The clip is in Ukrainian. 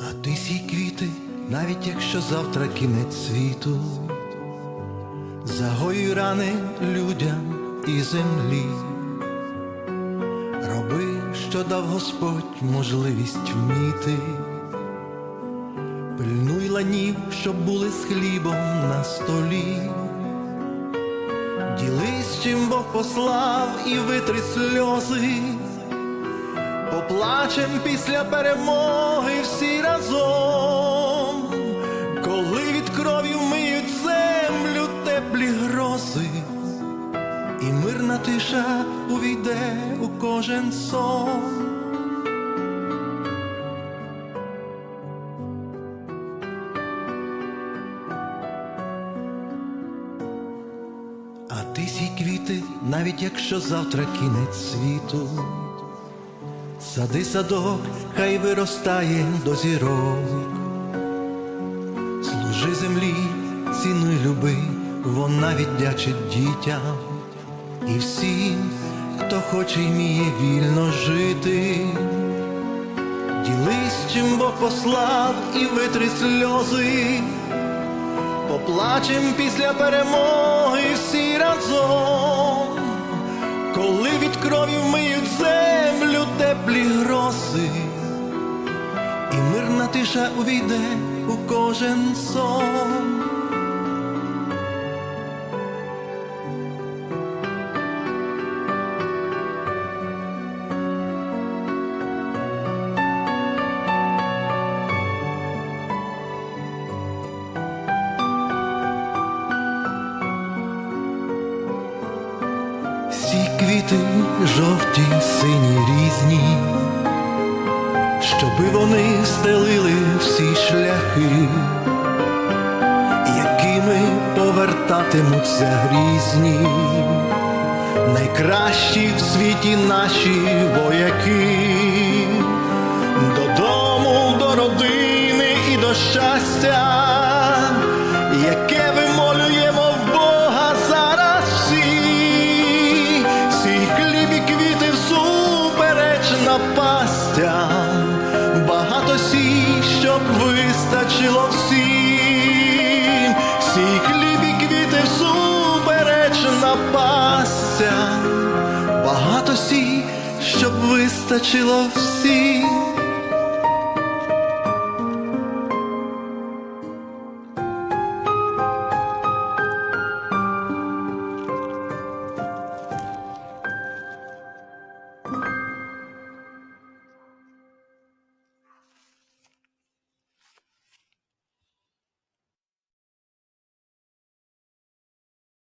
А ти сій квіти, навіть якщо завтра кінець світу, загоюй рани людям і землі. Роби, що дав Господь можливість вміти. Пильнуй ланів, щоб були з хлібом на столі. Ділись, чим Бог послав і витри сльози. Поплачем після перемоги всі разом, коли від крові вмиють землю теплі грози, і мирна тиша увійде у кожен сон. А ти сій квіти, навіть якщо завтра кінець світу. Сади садок, хай виростає до зірок. Служи землі, цінуй люби, вона віддячить дітям і всім, хто хоче й вміє вільно жити. Ділись, чим Бог послав і витри сльози. Поплачем після перемоги всі разом, коли від крові вмиють землю теплі грози, і мирна тиша увійде у кожен сон. Квіти жовті, сині різні, щоби вони стелили всі шляхи, якими повертатимуться грізні, найкращі в світі наші вояки, додому, до родини і до щастя, яке вимолюємо в Бога зараз всі, сій хліб і квіти всупереч сій, щоб вистачило всім, сій хліб і квіти всупереч напастям, багато сій, щоб вистачило всім.